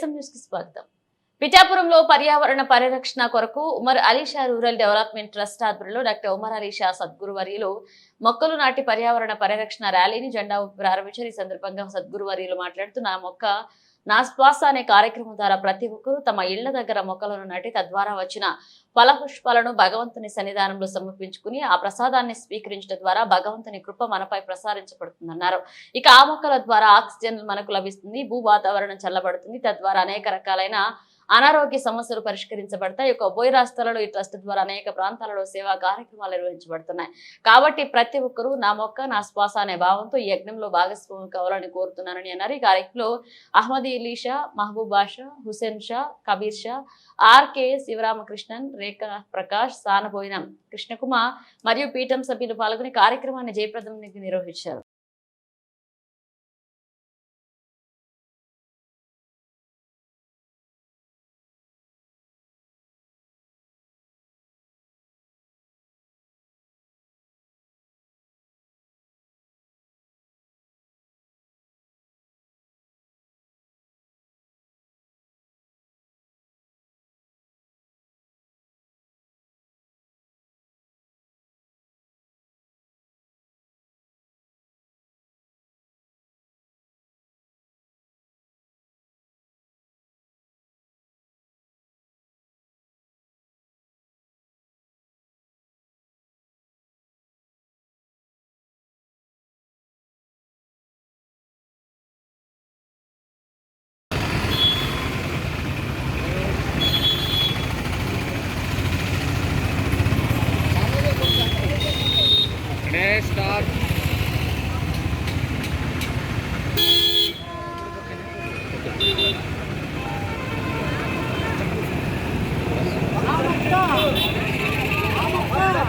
స్వాగతం. పిఠాపురంలో పర్యావరణ పరిరక్షణ కొరకు Umar Alisha rural development trust ఆధ్వర్యంలో డాక్టర్ ఉమర్ అలీషా సద్గురు వర్యులు మొక్కలు నాటి పర్యావరణ పరిరక్షణ ర్యాలీని జెండా ప్రారంభించారు. ఈ సందర్భంగా సద్గురు వర్యులు మాట్లాడుతూ నా మొక్క నా శ్వాస అనే కార్యక్రమం ద్వారా ప్రతి ఒక్కరూ తమ ఇళ్ళ దగ్గర మొక్కలను నాటి తద్వారా వచ్చిన ఫలపుష్పాలను భగవంతుని సన్నిధానంలో సమర్పించుకుని ఆ ప్రసాదాన్ని స్వీకరించడం ద్వారా భగవంతుని కృప మనపై ప్రసారించబడుతుందన్నారు ఇక ఆ మొక్కల ద్వారా ఆక్సిజన్ మనకు లభిస్తుంది భూ వాతావరణం చల్లబడుతుంది. తద్వారా అనేక రకాలైన అనారోగ్య సమస్యలు పరిష్కరించబడతాయి. యొక్క ఉభయ రాష్ట్రాలలో ఈ ట్రస్ట్ ద్వారా అనేక ప్రాంతాలలో సేవా కార్యక్రమాలు నిర్వహించబడుతున్నాయి. కాబట్టి ప్రతి ఒక్కరూ నా మొక్క నా శ్వాస అనే భావంతో ఈ యజ్ఞంలో భాగస్వామి కావాలని కోరుతున్నానని అన్నారు. ఈ కార్యక్రమంలో అహ్మద్ ఇలీషా మహబూబ్ షా హుసేన్ షా కబీర్ షా ఆర్కే శివరామకృష్ణన్ రేఖా ప్రకాష్ సానబోయిన కృష్ణకుమార్ మరియు పీఠం సభ్యులు పాల్గొని కార్యక్రమాన్ని జయప్రదం నిర్వహించారు. Next start.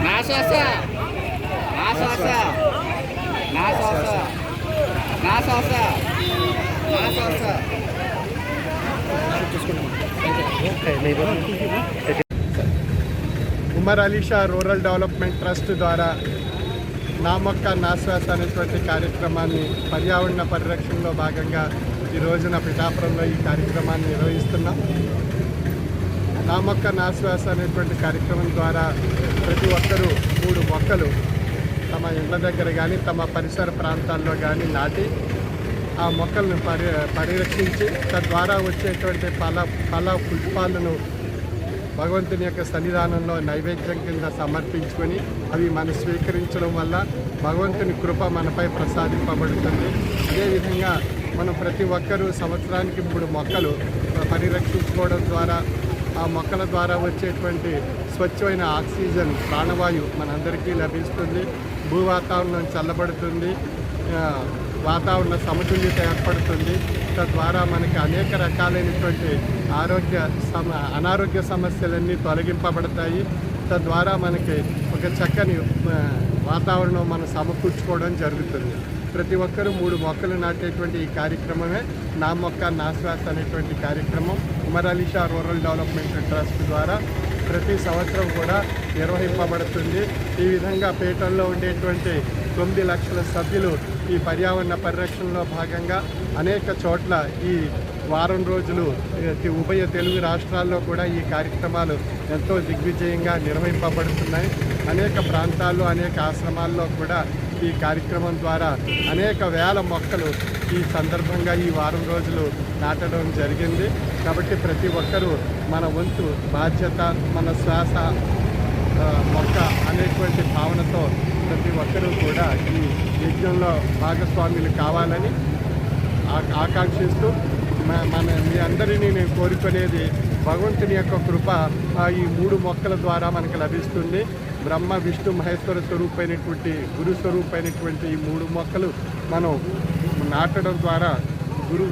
నా శ్వాస నా శ్వాస నా శ్వాస నా శ్వాస నా శ్వాస Umar Alisha rural development trust ద్వారా నా మొక్క నా శ్వాస అనేటువంటి కార్యక్రమాన్ని పర్యావరణ పరిరక్షణలో భాగంగా ఈ రోజున పిఠాపురంలో ఈ కార్యక్రమాన్ని నిర్వహిస్తున్నాం. నా మొక్క నా శ్వాస అనేటువంటి కార్యక్రమం ద్వారా ప్రతి ఒక్కరూ మూడు మొక్కలు తమ ఇళ్ళ దగ్గర కానీ తమ పరిసర ప్రాంతాల్లో కానీ నాటి ఆ మొక్కలను పరి పరిరక్షించి తద్వారా వచ్చేటువంటి ఫల ఫల పుష్పాలను భగవంతుని యొక్క సన్నిధానంలో నైవేద్యం కింద సమర్పించుకొని అవి మనం స్వీకరించడం వల్ల భగవంతుని కృప మనపై ప్రసాదింపబడుతుంది. అదేవిధంగా మనం ప్రతి ఒక్కరూ సంవత్సరానికి మూడు మొక్కలు పరిరక్షించుకోవడం ద్వారా ఆ మొక్కల ద్వారా వచ్చేటువంటి స్వచ్ఛమైన ఆక్సిజన్ ప్రాణవాయు మనందరికీ లభిస్తుంది. భూ వాతావరణం చల్లబడుతుంది వాతావరణ సమతుల్యత ఏర్పడుతుంది. తద్వారా మనకి అనేక రకాలైనటువంటి ఆరోగ్య సమ అనారోగ్య సమస్యలన్నీ తొలగింపబడతాయి. తద్వారా మనకి ఒక చక్కని వాతావరణం మనం సమకూర్చుకోవడం జరుగుతుంది. ప్రతి ఒక్కరూ మూడు మొక్కలు నాటేటువంటి ఈ కార్యక్రమమే. నా మొక్క నా శ్వాస అనేటువంటి కార్యక్రమం. Umar Alisha rural development trust ద్వారా ప్రతి సంవత్సరం కూడా నిర్వహింపబడుతుంది. ఈ విధంగా పేటల్లో ఉండేటువంటి తొమ్మిది లక్షల సభ్యులు ఈ పర్యావరణ పరిరక్షణలో భాగంగా అనేక చోట్ల ఈ వారం రోజులు ఉభయ తెలుగు రాష్ట్రాల్లో కూడా ఈ కార్యక్రమాలు ఎంతో దిగ్విజయంగా నిర్వహింపబడుతున్నాయి. అనేక ప్రాంతాల్లో అనేక ఆశ్రమాల్లో కూడా ఈ కార్యక్రమం ద్వారా అనేక వేల మొక్కలు ఈ సందర్భంగా ఈ వారం రోజులు నాటడం జరిగింది. కాబట్టి ప్రతి ఒక్కరూ మన వంతు బాధ్యత మన శ్వాస మొక్క అనేటువంటి భావనతో ప్రతి ఒక్కరూ కూడా ఈ యజ్ఞంలో భాగస్వాములు కావాలని ఆకాంక్షిస్తూ మన మీ అందరినీ నేను కోరుకునేది భగవంతుని యొక్క కృప ఈ మూడు మొక్కల ద్వారా మనకు లభిస్తుంది. బ్రహ్మ విష్ణు మహేశ్వర స్వరూపైనటువంటి గురు స్వరూపైనటువంటి ఈ మూడు మొక్కలు మనం నాటడం ద్వారా గురు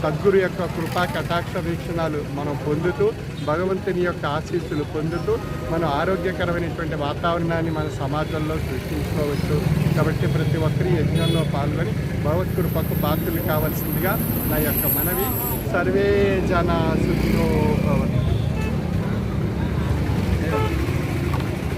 సద్గురు యొక్క కృపా కటాక్ష వీక్షణాలు మనం పొందుతూ భగవంతుని యొక్క ఆశీస్సులు పొందుతూ మనం ఆరోగ్యకరమైనటువంటి వాతావరణాన్ని మన సమాజంలో సృష్టించుకోవచ్చు. కాబట్టి ప్రతి ఒక్కరి యజ్ఞంలో పాల్గొని భగవత్కృపకు పాత్రలు కావాల్సిందిగా నా యొక్క మనవి. సర్వే జన సుఖినో భవంతు.